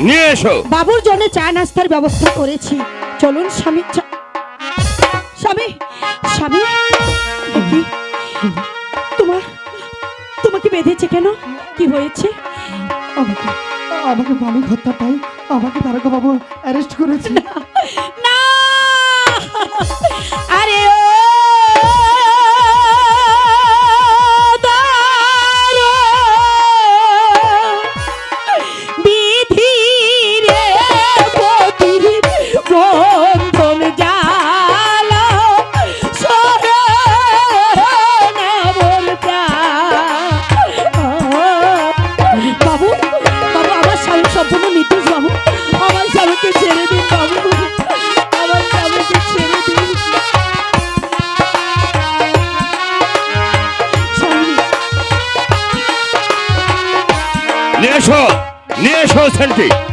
নিয়ে এসো। বাবুর জন্য চা নাস্তার ব্যবস্থা করেছি। চলুন স্বামী স্বামী স্বামী দেখি। তোমার তোমাকে বেঁধেছে কেন? কি হয়েছে? আমাকে আমাকে মালিক হত্যা পাই। আমাকে তারকা বাবু অ্যারেস্ট করেছে। না! Okay.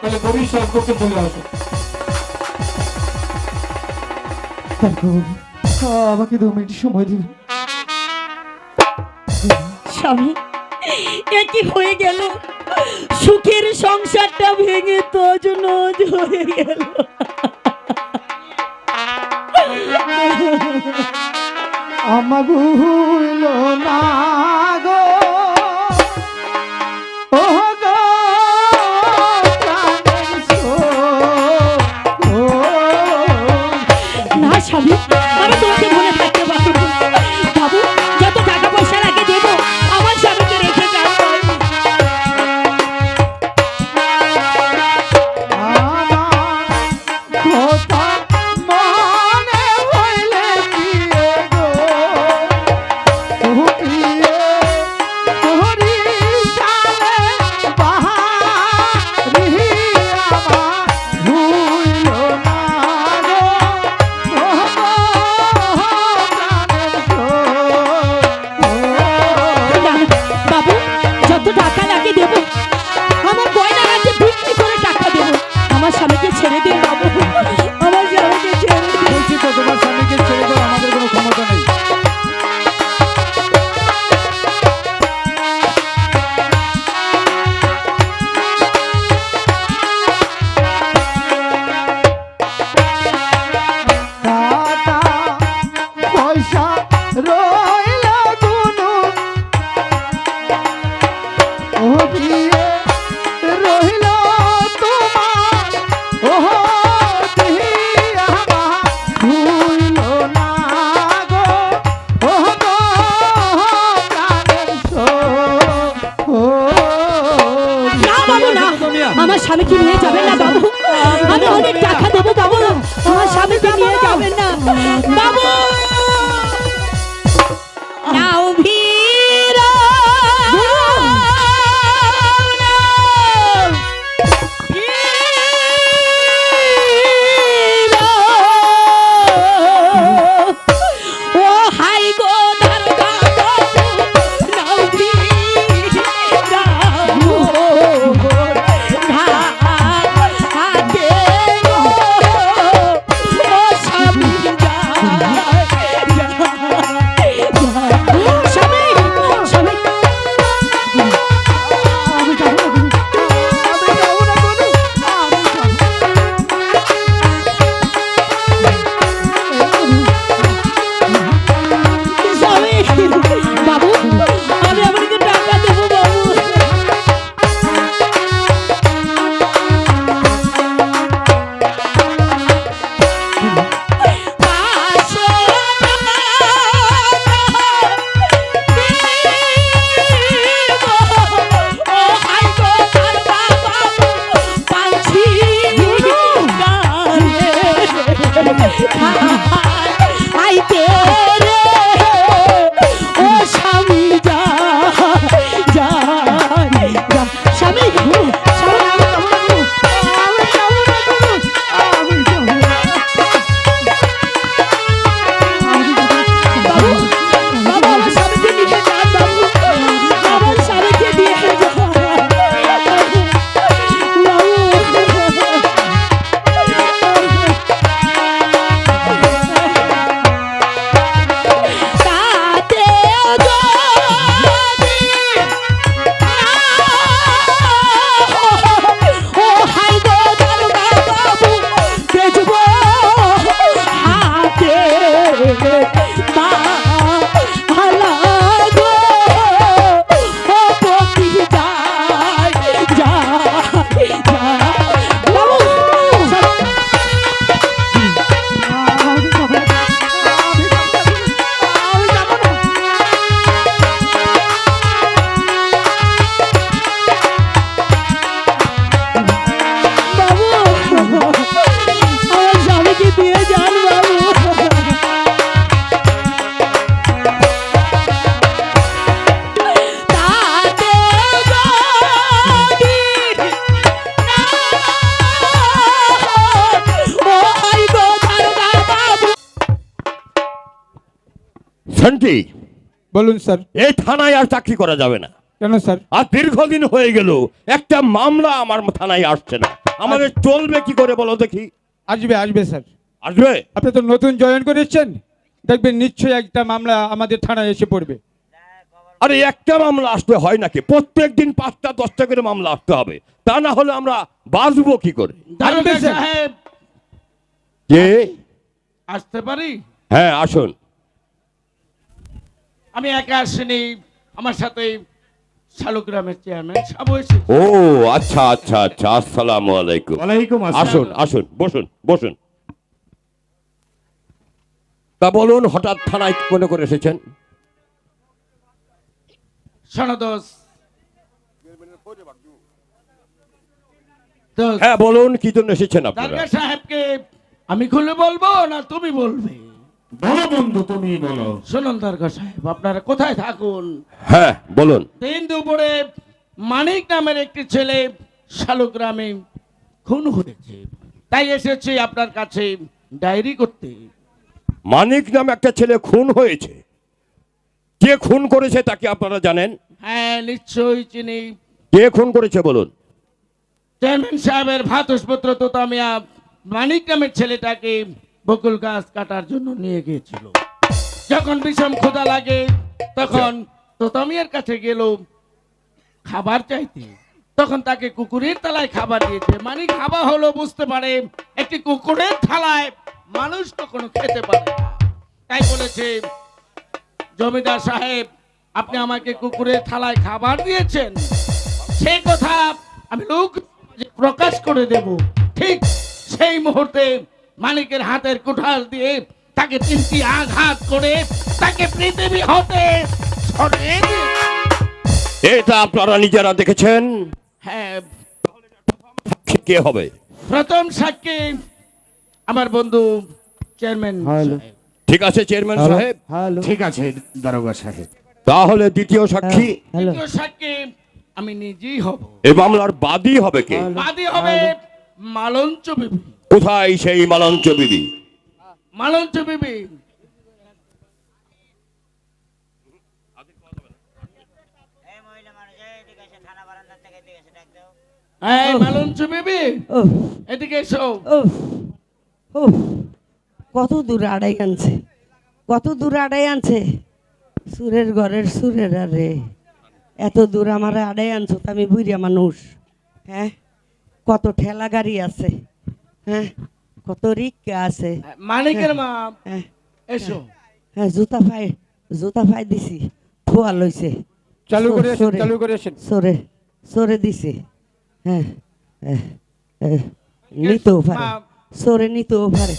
তাহলে ভবিষ্যৎ করতে চলে আসো আমাকে দু মিনিট সময় দিন। স্বামী একই হয়ে গেল? সুখের সংসারটা ভেঙে তো জন্য হয়ে গেল। আমার না গো। রো শান্তি বলুন স্যার। এই থানায় আর চাকরি করা যাবে না। কেন স্যার? আর দীর্ঘদিন হয়ে গেল একটা মামলা আমার থানায় আসছে না। আমাদের চলবে কি করে বলো দেখি? আসবে আসবে স্যার। আসবে? আপনি তো নতুন জয়েন করেছেন। দেখবেন নিশ্চয়ই একটা মামলা আমাদের থানায় এসে পড়বে। আরে একটা মামলা আসতে হয় নাকি? প্রত্যেক দিন পাঁচটা দশটা করে মামলা আসতে হবে। তা না হলে আমরা বাঁচবো কি করে? আসবে কে? আসতে পারি? হ্যাঁ আসুন। আমি একা আসিনি আমার সাথে শালুগ্রামের চেয়ারম্যান সাবু ও আচ্ছা আচ্ছা আচ্ছা আসসালামু আলাইকুম। ওয়ালাইকুম আসুন আসুন বসুন বসুন। তা বলুন হঠাৎ থানায় মনে করে এসেছেন? সনদোষ হ্যাঁ বলুন কি জন্য এসেছেন আপনারা? সাহেবকে আমি খুলে বলব না তুমি বলবে? বলো বন্ধু তুমি বলো। শুনুন দারগা সাহেব আপনারা কোথায় থাকুন? হ্যাঁ বলুন। দিন দুপুরে মানিক নামের একটি ছেলে শালুগ্রামে খুন হয়েছে। তাই এসেছি আপনার কাছে ডায়েরি করতে। মানিক নামে একটা ছেলে খুন হয়েছে। কে খুন করেছে তাকে আপনারা জানেন? হ্যাঁ নিশ্চয়ই চিনি। কে খুন করেছে বলুন। চেয়ারম্যান সাহেবের ভাতসপুত্র তোতামিয়া মানিক নামের ছেলেটাকে বকুল গাছ কাটার জন্য নিয়ে গিয়েছিল। যখন বিষম ক্ষুধা লাগে, তখন তোতামিয়ার কাছে গেল খাবার চাইতে। তখন তাকে কুকুরের থালায় খাবার দিয়েছে। মানে খাবার হলো, বুঝতে পারে, একটি কুকুরের থালায় মানুষ কখনো খেতে পারে তাই বলেছে, জমিদার সাহেব, আপনি আমাকে কুকুরের থালায় খাবার দিয়েছেন। সে কথা আমি লোক প্রকাশ করে দেব। ঠিক সেই মুহূর্তে মানিকের হাতের কুঠার দিয়ে তাকে তিনটি আঘাত করে তাকে পৃথিবী হতে এটা আপনারা নিজেরা দেখেছেন? হ্যাঁ। কে হবে? প্রথম সাক্ষী আমার বন্ধু চেয়ারম্যান ঠিক আছে চেয়ারম্যান সাহেব? ঠিক আছে দারোগা সাহেব। তাহলে দ্বিতীয় সাক্ষী? দ্বিতীয় সাক্ষী আমি নিজেই হব। এই মামলার বাদী হবে কে? বাদী হবে মালঞ্চ বিবি। কোথায় সেই মালঞ্চ বিবি? মালঞ্চ বিবি। এই মহিলা মানুষ এদিকে এসে থানা বারান্দা থেকে এদিকে এসে ডাক দাও। এই মালঞ্চ বিবি উফ। এদিকে এসো। উফ। উফ। কত দূর আড়াই আনছে কত দূর আড়াই আনছে। সুরের ঘরের সুরের আরে এত দূর আমার আড়াই আনছো তো আমি বুড়িয়া মানুষ হ্যাঁ? কত ঠেলা গাড়ি আছে। হ্যাঁ কত রিক্কা আছে মানিকের মা এসো হ্যাঁ জুতা ফাই জুতা ফাই দিছি থুয়া লইছে চালু করে আসেন চালু করে আসেন সরে সরে দিছে হ্যাঁ নিতেও পারে সরে নিতেও পারে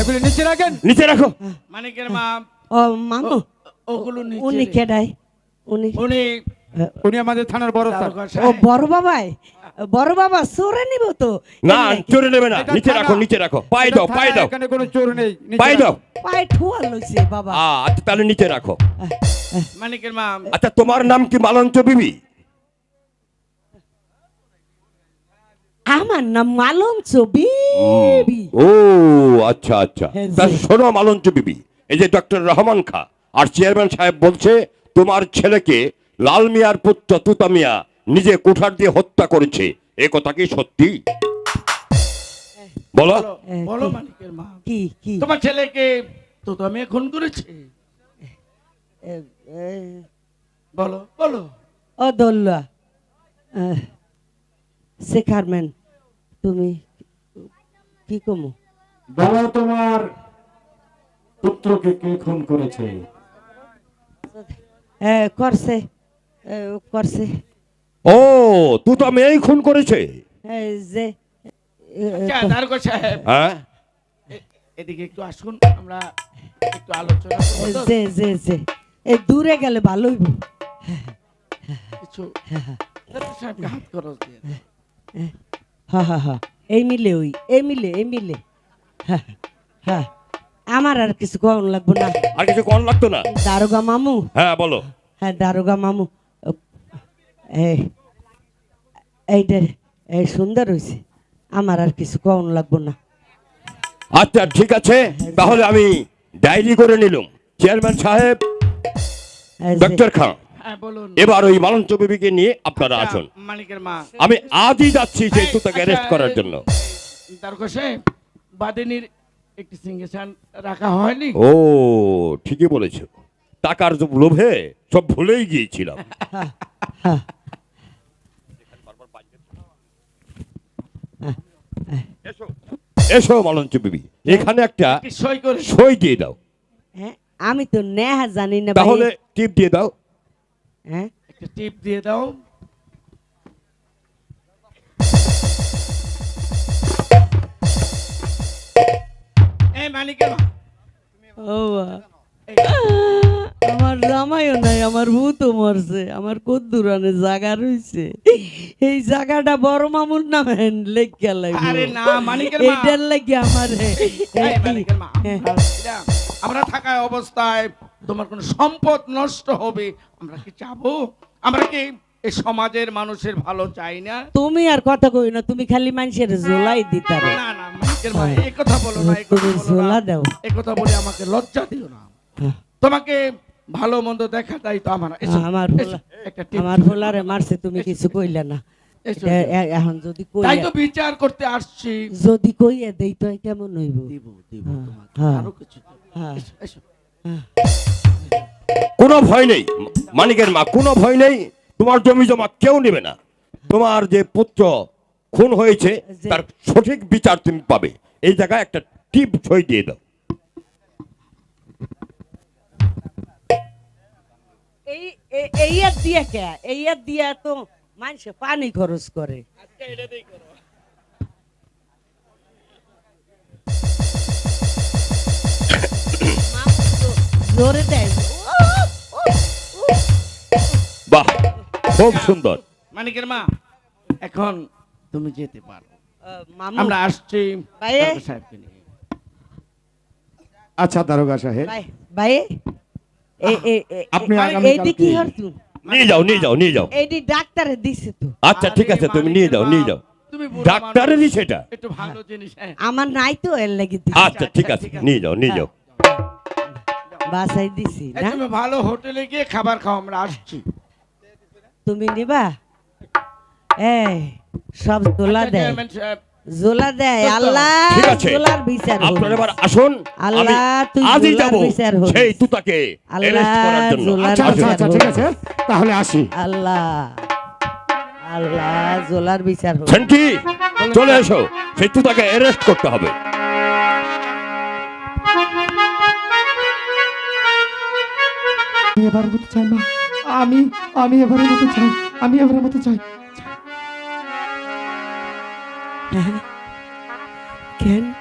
এগুলো নিচে রাখেন নিচে রাখো মানিকের মা ও মামু ওগুলো নিচে উনি কেডাই উনি উনি উনি আমাদের থানার বড় স্যার ও বড় বাবাই বড় বাবা সরে নিব তো। না? চলে নেবে না। নিচে রাখো নিচে রাখো। পায়ে দাও পায়ে দাও। এখানে কোনো চোর নেই পায়ে দাও। রাখেন। পায়ে ঠুয়া লইছে বাবা। আচ্ছা তাহলে নিচে রাখো। মানিকের মা আচ্ছা তোমার নাম কি মালঞ্চ বিবি? আমার নাম মালন ছবি ও আচ্ছা আচ্ছা। হ্যাঁ, তা শোনো মালঞ্চ বিবি এই যে ডক্টর রহমান খা আর চেয়ারম্যান সাহেব বলছে তোমার ছেলেকে লাল মিয়ার পুত্র তুতা মিয়া নিজে কুঠার দিয়ে হত্যা করেছে। এ কথা কি সত্যি? বলো। বলো, মানিকের মা। কি কি? তোমার ছেলেকে তো তুমি খুন করেছে? বলো বলো। ও দোল্লা শেখারম্যান তুমি কি কমু? বলো তোমার পুত্রকে কে খুন করেছে? এ, করছে এ, করছে। ও তুতা মেয়েই খুন করেছে। যে আচ্ছা সাহেব। হ্যাঁ? এদিকে একটু আসুন আমরা একটু আলোচনা করব তো। যে যে যে এই দূরে গেলে ভালো হইব। কিছু দারোগা সাহেবকে হাত খরচ দিয়ে হা হা হা এই মিলে ওই এই মিলে এই মিলে। হা, হা। আমার আর কিছু কম লাগবো না। আর কিছু কন লাগতো না? দারোগা মামু। হ্যাঁ বলো। হ্যাঁ দারোগা মামু। এই এইটা এই সুন্দর হয়েছে আমার আর কিছু কম লাগবো না। আচ্ছা ঠিক আছে। তাহলে আমি ডায়েরি করে নিলাম। চেয়ারম্যান সাহেব ডক্টর খান হ্যাঁ এবার ওই মালঞ্চ বিবিকে নিয়ে আপনারা আচ্ছা, আসুন। মা। আমি আজই যাচ্ছি সেই এই, তুতাকে আচ্ছা, অ্যারেস্ট করার জন্য। বাদিনীর একটি সিংহাসন রাখা হয়নি? ও ঠিকই বলেছ। টাকার লোভে সব ভুলেই গিয়েছিলাম। এসো। মালঞ্চ বিবি এখানে একটা সই করে সই দিয়ে দাও। হ্যাঁ আমি তো নেহা জানি না তাহলে টিপ দিয়ে দাও। হ্যাঁ। একটা টিপ দিয়ে দাও। এই মানিকের ও বাবা। আমার রামায়ণ নাই আমার ভূতও মরছে আমার কদ্দুরানে জায়গা রইছে। এই জায়গাটা বড় মামুর নামে লেখিয়া লাগবে। আরে না মানিকের মা। এইটার লাগি আমার মা, আমরা ছিলাম। আমরা থাকা অবস্থায় তোমার কোন সম্পদ নষ্ট হবে আমরা কি চাবো আমরা কি এই সমাজের মানুষের ভালো চাই না? তুমি আর কথা কই না তুমি খালি মানুষের জোলাই দিতারো না না মানিকের মা এই কথা বলো না এই কথা বলো না। দাও। এই কথা বলে আমাকে লজ্জা দিও না। হ্যাঁ। তোমাকে ভালো মন্দ দেখাটাই তো আমার। আমার আমার ভোলারে মারছে তুমি কিছু কইলে না। এখন যদি তাই তো বিচার করতে আসছি। যদি কইয়া দেই তো কেমন হইব? দিব দিব হ্যাঁ, তোমাকে। হ্যাঁ। আরও কিছু। হ্যাঁ। কোনো ভয় নেই। মানিকের মা কোনো ভয় নেই। তোমার জমি জমা কেউ নেবে না। তোমার যে পুত্র খুন হয়েছে তার সঠিক বিচার তুমি পাবে। এই জায়গায় একটা টিপ সই দিয়ে দাও। এই এই আর দিয়া কে? এই আর দিয়া তো মানুষে পানি খরচ করে। জোরে দেয়। বাহ খুব সুন্দর। মানিকের মা এখন তুমি যেতে পারো। আমরা আসছি সাহেবকে নিয়ে। আচ্ছা দারোগা সাহেব। ভাই আপনি এইটি কি কি- নিয়ে যাও নিয়ে যাও নিয়ে যাও। এইটি ডাক্তারে দিছে তো। আচ্ছা ঠিক আছে তুমি নিয়ে যাও নিয়ে যাও। ডাক্তারেরই সেটা। একটু ভালো জিনিস হ্যাঁ। আমার নাই তো এর লাগি আচ্ছা ঠিক আছে নিয়ে যাও নিয়ে যাও। বাসায় দিছি এই না? তুমি ভালো হোটেলে গিয়ে খাবার খাও আমরা আসছি। তুমি নিবা? এই সব জোলা আচ্ছা, দেয়। জোলা দেয় তো। আল্লাহ ঠিক আছে। জোলার বিচার। আপনারা এবার আসুন আল্লাহ, তুই আজই যাব সেই তুতাকে আল্লাহ, অ্যারেস্ট করার জন্য। আচ্ছা আচ্ছা আচ্ছা ঠিক আছে। তাহলে আসি। আল্লাহ আল্লাহ জোলার বিচার হোক সেন্টি চলে এসো। সেই তুতাকে অ্যারেস্ট করতে হবে। আমি এবারের মতো চাই আমি আমি এবারের মতো চাই। আমি এবারের মতো চাই। কেন?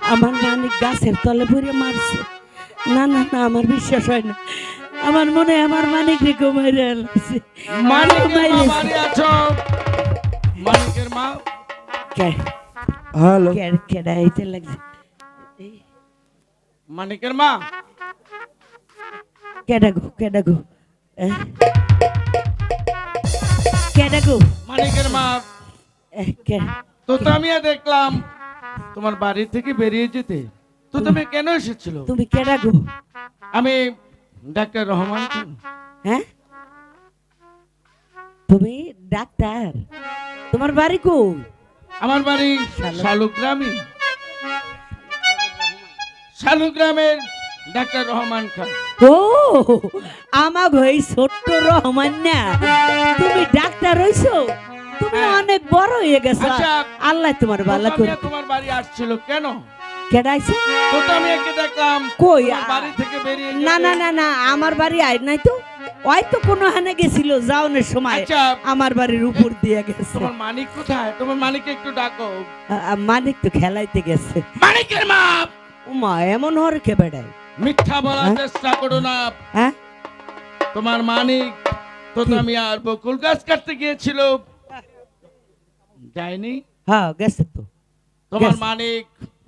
আমার মানিক গাছের তলে পড়ে মারছে। না না না আমার বিশ্বাস হয় না। আমার মনে আমার মানিক রেখে মাইরে লাগছে মানিকের মা মানিকের মা? হ্যালো। লাগছে। মানিকের মা? কেডা গো কেডা গো? এ? কেডা গো? মানিকের মা? এ, কে- তো আমিও দেখলাম তোমার বাড়ি থেকে বেরিয়ে যেতে। তো তুমি কেন এসেছিল? তুমি কেডা গো আমি ডাক্তার রহমান খান। হ্যাঁ? তুমি ডাক্তার। তোমার বাড়ি কই? আমার বাড়ি শালুগ্রামে। শালুগ্রামের ডাক্তার রহমান খান। ও আমার এই ছোট্ট রহমান না। তুমি ডাক্তার হইছো? তুমি হ্যাঁ। অনেক বড় হয়ে গেছো। আচ্ছা, আল্লাহ তোমার ভালো করে তোমার বাড়ি আসছিল কেন? কেডাইছে? তোতামিয়াকে দেখলাম কই? বাড়ি থেকে বেরিয়ে না না না না আমার বাড়ি নাই তো। ওই তো কোনো হানে গেছিল যাওনের সময় আচ্ছা। আমার বাড়ির উপর দিয়ে গেছে। তোমার মানিক কোথায়? তোমার মানিককে একটু ডাকো। মানিক তো খেলাইতে গেছে। মানিকের মা এমন হর কে বেড়ায়। মিথ্যা বলার হ্যাঁ? চেষ্টা করো না। হ্যাঁ? তোমার মানিক তোতামিয়া আর বকুল গাছ কাটতে গিয়েছিল। যায়নি? হ্যাঁ গেছে তো। তোমার মানিক?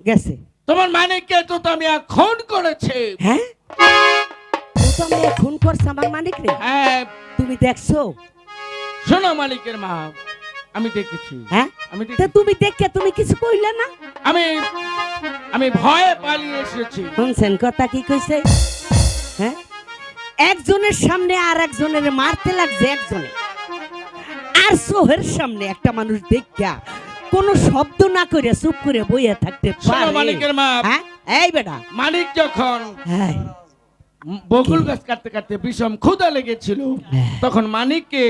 গেছে। তোমার মানিককে তোতামিয়া খুন করেছে। হ্যাঁ? ও তো আমি খুন করছে আমার মানিক রে? হ্যাঁ। তুমি দেখছ? শোনো মালিকের মা আমি দেখেছি। হ্যাঁ? আমি তা তুমি দেখে তুমি কিছু কইলে না? আমি আমি ভয়ে পালিয়ে এসেছি। শুনছেন কথা কি কইছে? হ্যাঁ? একজনের সামনে আর একজনের মারতে লাগছে একজনে। আর সোহের সামনে একটা মানুষ দেখা কোনো শব্দ না করে চুপ করে বইয়া থাকতে পারে। মালিকের মা হ্যাঁ? এই বেটা। মালিক যখন হ্যাঁ। বকুল গাছ কাটতে কাটতে বিষম ক্ষুধা লেগেছিল হ্যাঁ। তখন মানিককে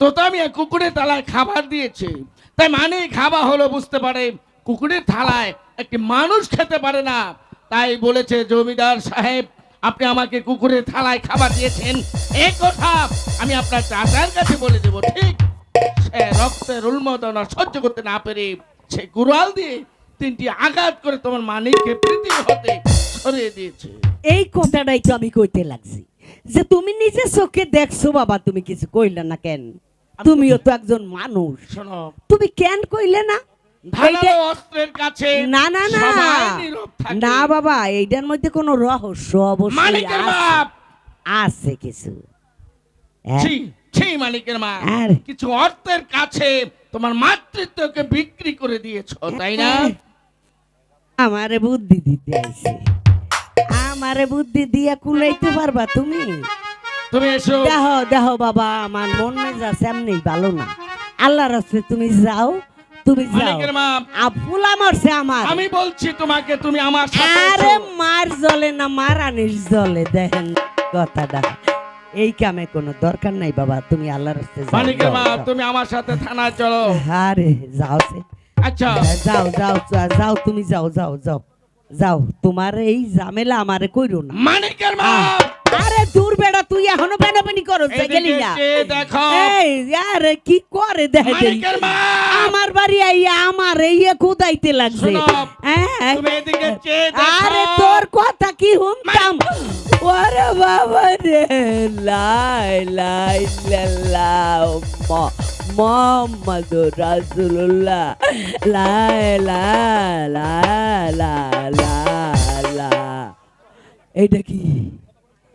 তোতামিয়া কুকুরের তালায় খাবার দিয়েছে। তাই মানিক খাওয়া হলো বুঝতে পারে কুকুরের থালায় একটি মানুষ খেতে পারে না। তাই বলেছে জমিদার সাহেব আপনি আমাকে কুকুরের থালায় খাবার দিয়েছেন। এই কথা আমি আপনার চাচার কাছে বলে দেব ঠিক রক্তের উন্মোদনা সহ্য করতে না পেরে সে কুড়াল দিয়ে তিনটি আঘাত করে তোমার মানিককে পৃথিবী হতে সরিয়ে দিয়েছে। এই কথাটাই তো আমি কইতে লাগছি। যে তুমি নিজে চোখে দেখছ বাবা তুমি কিছু কইলে না কেন? তুমিও তো একজন মানুষ। শোনো। তুমি কেন কইলে না? অস্ত্রের কাছে না না না। না বাবা এইটার মধ্যে কোনো রহস্য অবশ্যই আছে। আছে কিছু। হ্যাঁ? ছি মালিকের মা কিছু অর্থের কাছে তোমার মাতৃত্বকে বিক্রি করে দিয়েছ তাই না? আমারে বুদ্ধি দিতে আইছে। আমারে বুদ্ধি দিয়া কুলাইতে পারবা তুমি? তুমি এসো। দেখো দেখো বাবা আমার মন মেজাজ এমনি ভালো না। আল্লাহর রাস্তে তুমি যাও তুমি যাও। আফুলা মরছে আমার। আমি বলছি তোমাকে তুমি আমার সাথে আরে মার জলে না মারানির জলে দেখেন কথাটা। এই কামে কোনো দরকার নাই বাবা তুমি আল্লাহর রাস্তে যাও, মালিকের মা। তুমি আমার সাথে থানায় চলো। আরে যাও সে। আচ্ছা। যাও যাও যাও, তুমি যাও যাও যাও। যাও তোমার এই ঝামেলা আমারে কইরো না। মালিকের মা! আরে দূর বেড়া তুই এখনও বেনাবেনি করো গেলি না? দেখো। এই আরে কি করে দেখ আমার বাড়ি আইয়া আমার ইয়ে কুদাইতে লাগছে। হ্যাঁ? তুমি এদিকে চেয়ে দেখো। আরে তোর কথা কি শুনতাম? ওরে বাবা রে লাই লাই মোহাম্মদ রাসূলুল্লাহ লাই লা লা লা লা লা এটা কি?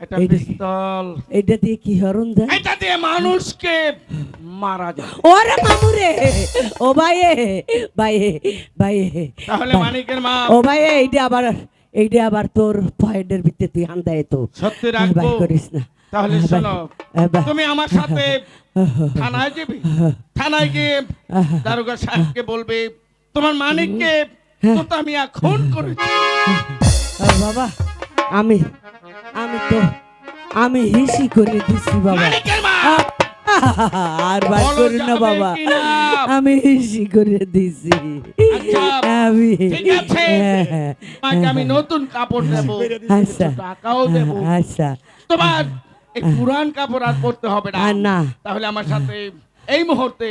এটা। পিস্তল। এটা দিয়ে কি হরণ যায়? এটা দিয়ে মানুষকে মারা যায়। ওরে মামুরে! ও ভাইয়ে ভাইয়ে ভাইয়ে। তাহলে মানিকের মা ও ভাই এইটা আবার এইটা আবার তোর পয়েন্টের ভিত্তি তুই হান্দায় তো। সত্যি রাখব? করিস না। তাহলে শোনো তুমি আমার সাথে থানায় যাবে? থানায় গিয়ে দারোগা সাহেবকে বলবে তোমার মানিককে তোতামিয়া খুন করেছে। বাবা আমি আমি তো আমি হিসি করে দিছি বাবা। আর বলো করি না বাবা। আমি হিসি করে দিছি। আচ্ছা, আমি হ্যাঁ, আমি নতুন কাপড় দেব আচ্ছা। টাকাও দেব। আচ্ছা। তোমার এই পুরান কাপড় আর পরতে হবে না। না। তাহলে আমার সাথে এই মুহূর্তে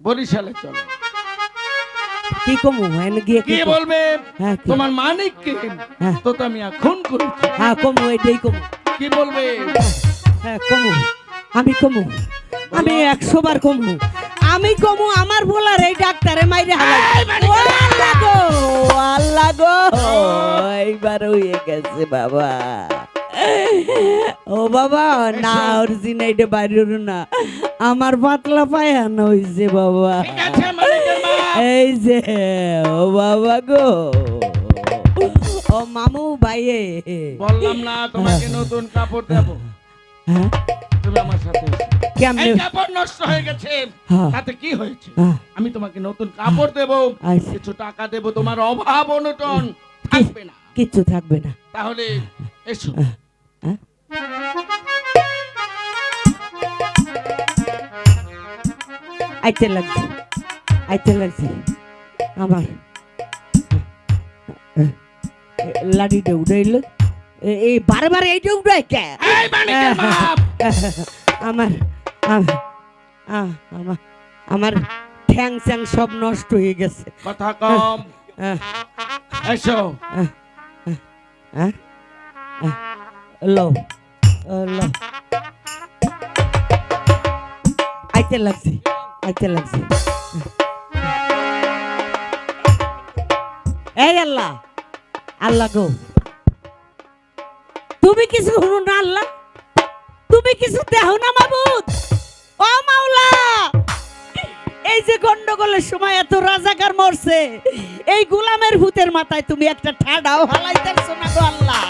বরিশালে চলো। কি কমু? এনে গিয়ে কি কে? বলবে হ্যাঁ, কি? তোমার মানিককে হ্যাঁ। তোতামিয়া খুন করেছে। হ্যাঁ কমু এটাই কমু। কি বলবে? হ্যাঁ কমু। আমি কমু। আমি একশো বার কমু। আমি কমু আমার বলার এই ডাক্তারে মাইরে আল্লাহ গো আল্লাহ গো। এইবার হয়ে গেছে বাবা। ও বাবা না অরিজিনাইটে বাইরের না। আমার পাতলা পায়ানো হইছে বাবা। এই যে ও বাবা গো। ও মামু ভাইয়ে বললাম না তোমাকে নতুন কাপড় দেব। হ্যাঁ? তুমি আমার সাথে এসো। কেমনে কাপড় নষ্ট হয়ে গেছে। হ্যাঁ। তাতে কি হয়েছে? হ্যাঁ। আমি তোমাকে নতুন কাপড় দেব। কিছু টাকা দেব তোমার অভাব অনটন। থাকবে না। কিচ্ছু থাকবে না। তাহলে এসো? আইতে লাগছে। আইতে লাগছে। আমার এ- এই বারবার এইটা উঠাই কে? এই মানিকের বাপ! আমার আম- আমার আমার ঠ্যাং স্যাং সব নষ্ট হয়ে গেছে। কথা কম। এসো। লো লো। আইতে লাগছে আইতে লাগছে। এই আল্লাহ আল্লাহ গো। তুমি কিছু শুনো না আল্লাহ। তুমি কিছু দেখো না মাবুদ। ও মাওলা, এই যে গন্ডগোলের সময় এত রাজাকার মরছে, এই গোলামের ভূতের মাথায় তুমি একটা ঠাডাও, হালাই দেখছ না গো আল্লাহ?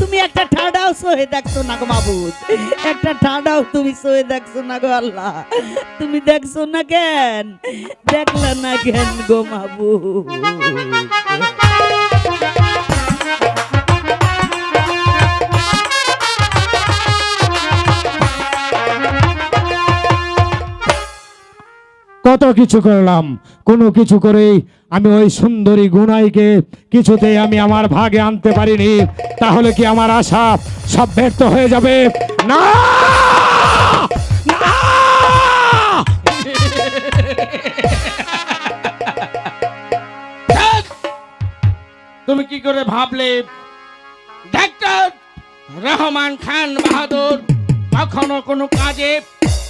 তুমি একটা ঠাডাও, সহে দেখছ না গো মাবুদ? একটা ঠাডাও তুমি সহে দেখছ না গো আল্লাহ? তুমি দেখছ না কেন? দেখলা না কেন গো মাবুদ? কত কিছু করলাম, কোনো কিছু করেই আমি ওই সুন্দরী গুনাইকে কিছুতেই আমি আমার ভাগে আনতে পারিনি। তাহলে কি আমার আশা সব ব্যর্থ হয়ে যাবে? না! তুমি কি করে ভাবলে? ডাক্তার রহমান খান বাহাদুর, কখনো কোনো কাজে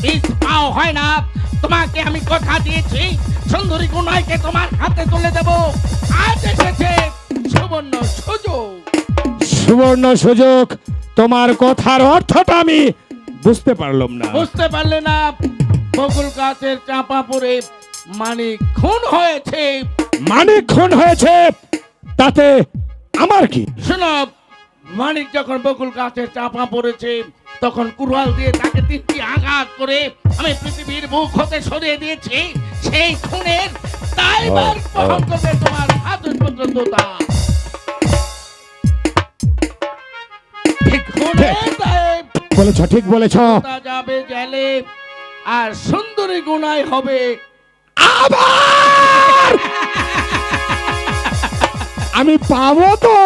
পিছ পাও হয় না। তোমাকে আমি কথা দিয়েছি। সুন্দরী গুনাইকে তোমার হাতে তুলে দেব। আজ এসেছে সুবর্ণ সুযোগ। সুবর্ণ সুযোগ। তোমার কথার অর্থটা আমি বুঝতে পারলাম না। বুঝতে পারলে না বকুল গাছের চাপা পড়ে মানে খুন হয়েছে। মানিক খুন হয়েছে তাতে আমার কি? শোনো মানিক যখন বকুল গাছের চাপা পড়েছে তখন কুড়াল দিয়ে তাকে তিনটি আঘাত করে আমি পৃথিবীর মুখ হতে সরিয়ে দিয়েছি। সেই খুনের দায়ভার বহন করবে তোমার ঠিক খুনের দায় বলেছ ঠিক বলেছ। যাবে জেলে আর সুন্দরী গুনাই হবে আবার। আমি পাবো তো।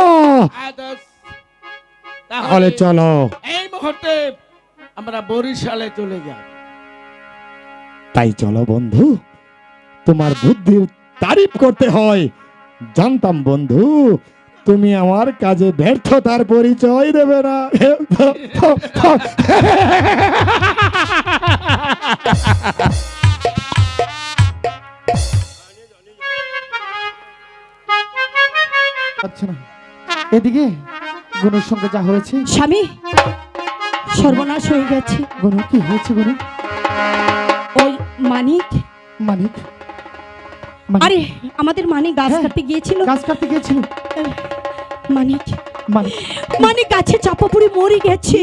তাহলে চলো। মুহূর্তে আমরা বরিশালে চলে যাব। তাই চলো বন্ধু তোমার বুদ্ধির তারিফ করতে হয়। জানতাম বন্ধু তুমি আমার কাজে ব্যর্থতার পরিচয় দেবে না। আচ্ছা না এদিকে গুনুর সঙ্গে যা হয়েছে। স্বামী সর্বনাশ হয়ে গেছে গুনু কি হয়েছে গুনু ওই মানিক মানিক আরে আমাদের মানিক গাছ হ্যাঁ। কাটতে গিয়েছিল গাছ কাটতে গিয়েছিল মানিক মানিক গাছে চাপা পড়ে মরে গেছে।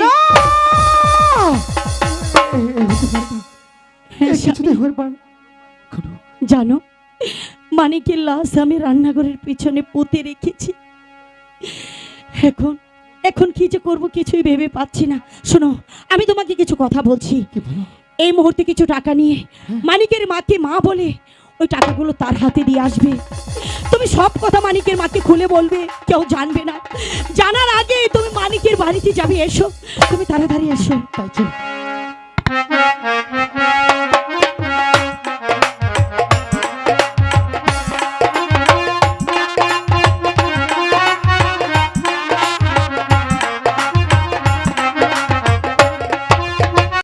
হ্যাঁ, জানো মানিকের লাশ আমি রান্নাঘরের পিছনে পুঁতে রেখেছি এখন এখন কি যে করব কিছুই ভেবে পাচ্ছি না। শোনো আমি তোমাকে কিছু কথা বলছি। এই মুহূর্তে কিছু টাকা নিয়ে মানিকের মাকে মা বলে ওই টাকাগুলো তার হাতে দিয়ে আসবে। তুমি সব কথা মানিকের মাকে খুলে বলবে কেউ জানবে না। জানার আগে তুমি মানিকের বাড়িতে যাবে এসো। তুমি তাড়াতাড়ি এসো। তাই